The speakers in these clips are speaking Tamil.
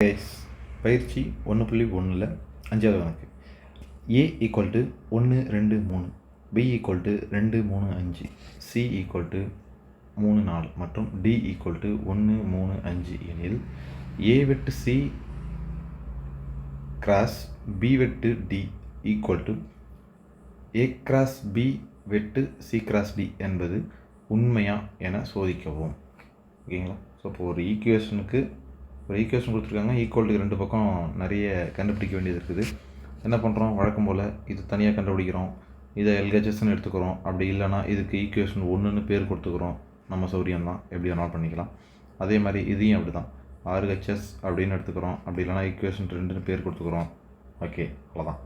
கைஸ் பயிற்சி ஒன்று புள்ளி ஒன்றில் அஞ்சாவது கணக்கு. ஏ ஈக்குவல் டு ஒன்று ரெண்டு மூணு. பி ஈக்குவல் டு ரெண்டு மூணு அஞ்சு. சி ஈக்குவல் டு மூணு நாலு. மற்றும் டி ஈக்குவல் டு ஒன்று மூணு அஞ்சு எனில் ஏ வெட்டு சி கிராஸ் பி வெட்டு D equal to A cross B வெட்டு சி கிராஸ் டி என்பது உண்மையா என சோதிக்கவும். ஓகேங்களா? ஸோ இப்போ ஒரு ஈக்குவேஷனுக்கு ஒரு ஈக்குவேஷன் கொடுத்துருக்காங்க. ஈக்குவல்ட்டுக்கு ரெண்டு பக்கம் நிறைய கண்டுபிடிக்க வேண்டியது இருக்குது. என்ன பண்ணுறோம் வழக்கம் போல் இது தனியாக கண்டுபிடிக்கிறோம். இதை எல்ஹெச்எஸ்ன்னு எடுத்துக்கிறோம். அப்படி இல்லைனா இதுக்கு ஈக்குவேஷன் ஒன்றுன்னு பேர் கொடுத்துக்கிறோம். நம்ம சௌரியம் தான் எப்படி வேணாலும் பண்ணிக்கலாம். அதே மாதிரி இதையும் அப்படி தான் ஆர்ஹெச்எஸ் அப்படின்னு எடுத்துக்கிறோம். அப்படி இல்லைனா ஈக்குவேஷன் ரெண்டுன்னு பேர் கொடுத்துக்கிறோம். ஓகே அவ்வளோதான்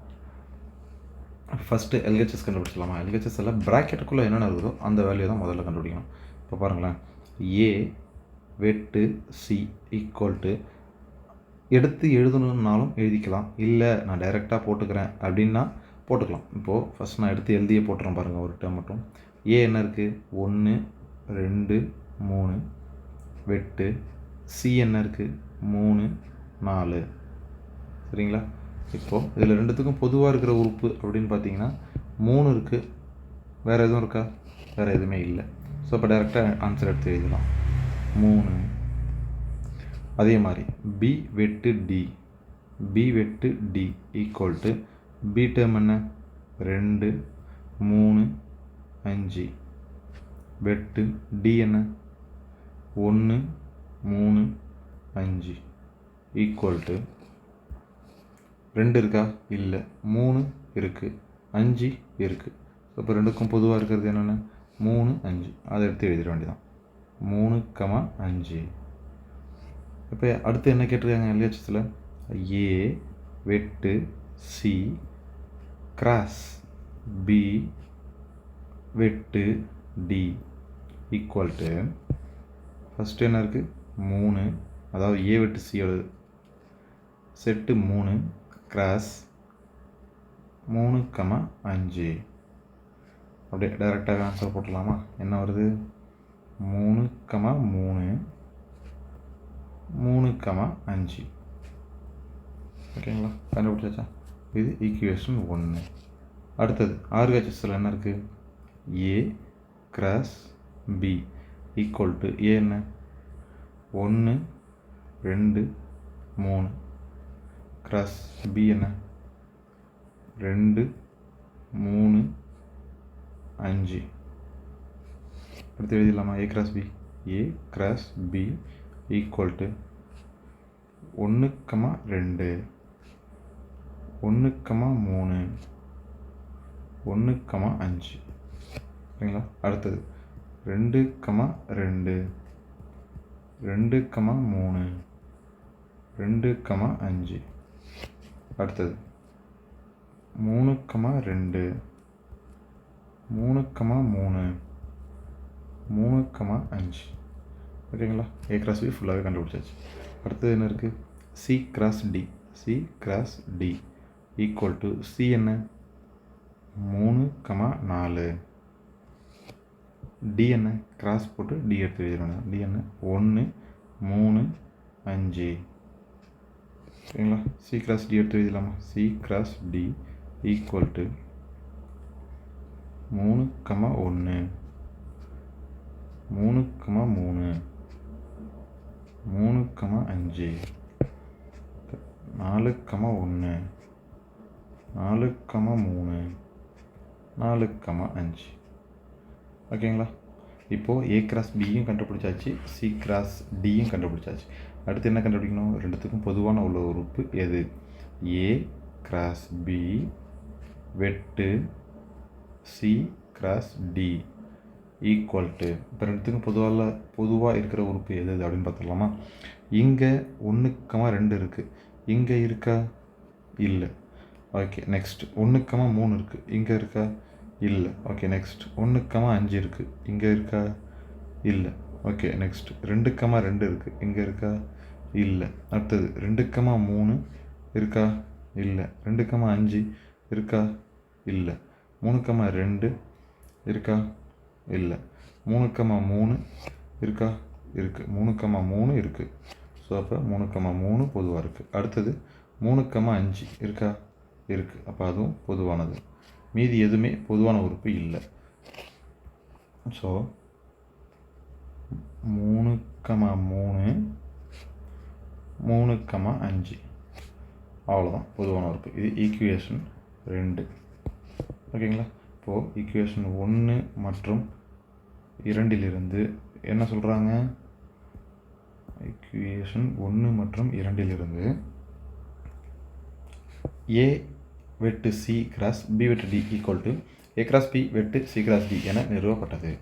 ஃபஸ்ட்டு எல்ஹெச்எஸ் கண்டுபிடிச்சலாமா எல்ஹெச்எஸ் எல்லாம் ப்ராக்கெட்டுக்குள்ளே என்னென்ன இருக்குதோ அந்த வேல்யூ தான் முதல்ல கண்டுபிடிக்கணும். இப்போ பாருங்களேன். ஏ வெட்டு சி ஈக்குவல் டு எடுத்து எழுதணுன்னாலும் எழுதிக்கலாம். இல்லை நான் டைரெக்டாக போட்டுக்கிறேன் அப்படின்னா போட்டுக்கலாம். இப்போது ஃபஸ்ட் நான் எடுத்து எழுதியே போட்டுறேன் பாருங்கள் ஒரு டைம் மட்டும். ஏ என்ன இருக்குது ஒன்று ரெண்டு மூணு. வெட்டு சி என்ன இருக்குது மூணு நாலு. சரிங்களா? இப்போது இதில் ரெண்டுத்துக்கும் பொதுவாக இருக்கிற உறுப்பு அப்படின்னு பார்த்தீங்கன்னா மூணு இருக்குது வேறு எதுவும் இருக்கா? வேறு எதுவுமே இல்லை. ஸோ இப்போ டேரெக்டாக ஆன்சர் எடுத்து எழுதலாம். மூணு. அதே மாதிரி பி வெட்டு டி பி வெட்டு D equal to B term என்ன? ரெண்டு மூணு அஞ்சு. வெட்டு டி என்ன? ஒன்று மூணு அஞ்சு ஈக்குவல் டு ரெண்டு இருக்கா? இல்லை. மூணு இருக்குது அஞ்சு இருக்குது இப்போ ரெண்டுக்கும் பொதுவாக இருக்கிறது என்னென்ன? மூணு அஞ்சு. அதை எடுத்து எழுதிட வேண்டியதான் மூணு கமா அஞ்சு. இப்போ அடுத்து என்ன கேட்டிருக்காங்க எல்ஹெச்எஸில்? ஏ வெட்டு சி கிராஸ் பி வெட்டு டி. ஈக்குவல் டு ஃபஸ்ட்டு என்ன இருக்குது மூணு. அதாவது ஏ வெட்டு சியோட செட்டு மூணு கிராஸ் மூணு கமா அஞ்சு. அப்படியே டைரெக்டாக ஆன்சர் போட்டுடலாமா? என்ன வருது? மூணு கமா மூணு. மூணு கமா அஞ்சு. ஓகேங்களா? கண்டுபிடிச்சாச்சா? இது ஈக்குவேஷன் ஒன்று அடுத்தது ஆர்ஹெச்எஸில் என்ன இருக்குது A cross B equal to A என்ன? ஒன்று ரெண்டு மூணு. கிராஸ் பி என்ன? ரெண்டு மூணு அஞ்சு. அடுத்து எழுதிடலாமா? A cross B A cross B equal to ஒன்று கமா ரெண்டு ஒன்று கமா மூணு ஒன்று கமா அஞ்சு. சரிங்களா? அடுத்தது. ரெண்டு கமா ரெண்டு ரெண்டு கமா மூணு ரெண்டு கமா அஞ்சு. அடுத்தது. மூணு கமா ரெண்டு மூணு கமா மூணு மூணு கமா அஞ்சு. ஓகேங்களா? ஏ கிராஸ் பி ஃபுல்லாகவே கண்டுபிடிச்சாச்சு. அடுத்தது என்ன இருக்குது C cross D C cross D equal to C என்ன? மூணு கமா நாலு. டி என்ன? கிராஸ் போட்டு டி எடுத்து எழுதிடணும். டி என்ன? ஒன்று மூணு அஞ்சு. சரிங்களா சி கிராஸ் டி எடுத்து எழுதிடலாமா C cross D equal to மூணு கமா ஒன்று. மூணு கமா மூணு. மூணு கமா அஞ்சு. நாலு கமா ஒன்று நாலு கமா மூணு. நாலு கமா அஞ்சு. ஓகேங்களா? இப்போது ஏ கிராஸ் பியும் கண்டுபிடிச்சாச்சு சி கிராஸ் டியும் கண்டுபிடிச்சாச்சு. அடுத்து என்ன கண்டுபிடிக்கணும்? ரெண்டுத்துக்கும் பொதுவான உள்ள உறுப்பு எது? ஏ கிராஸ் பி வெட்டு C cross D equal to இப்போ ரெண்டுத்துக்கும் பொதுவாக பொதுவாக இருக்கிற உறுப்பு எது எது அப்படின்னு பார்த்துடலாமா? இங்கே ஒன்றுக்கமாக ரெண்டு இருக்குது இங்கே இருக்கா? இல்லை. ஓகே நெக்ஸ்ட் ஒன்றுக்கமாக மூணு இருக்குது இங்கே இருக்கா? இல்லை. ஓகே நெக்ஸ்ட் ஒன்றுக்கமாக அஞ்சு இருக்குது இங்கே இருக்கா? இல்லை. ஓகே நெக்ஸ்ட் ரெண்டுக்கமாக ரெண்டு இருக்குது இங்கே இருக்கா? இல்லை. அடுத்தது ரெண்டுக்கமாக மூணு இருக்கா? இல்லை. ரெண்டுக்கமாக அஞ்சு இருக்கா? இல்லை. மூணுக்கமாக ரெண்டு இருக்கா? இல்லை. மூணுக்கமா மூணு இருக்கா? இருக்குது மூணு கம்மா மூணு இருக்குது ஸோ அப்போ மூணு கமா மூணு பொதுவாக இருக்குது அடுத்தது மூணு கம்மா அஞ்சு இருக்கா? இருக்குது அப்போ அதுவும் பொதுவானது. மீதி எதுவுமே பொதுவான உறுப்பு இல்லை. ஸோ மூணு கமா மூணு மூணு கமா அஞ்சு. அவ்வளோதான் பொதுவான உறுப்பு. இது ஈக்குவேஷன் ரெண்டு. ஓகேங்களா? இப்போது ஈக்குவேஷன் ஒன்று மற்றும் இரண்டிலிருந்து என்ன சொல்கிறாங்க ஈக்குவேஷன் ஒன்று மற்றும் இரண்டிலிருந்து ஏ வெட்டு சி கிராஸ் பி வெட்டு D equal to A cross B வெட்டு சி கிராஸ் டி என நிறுவப்பட்டது.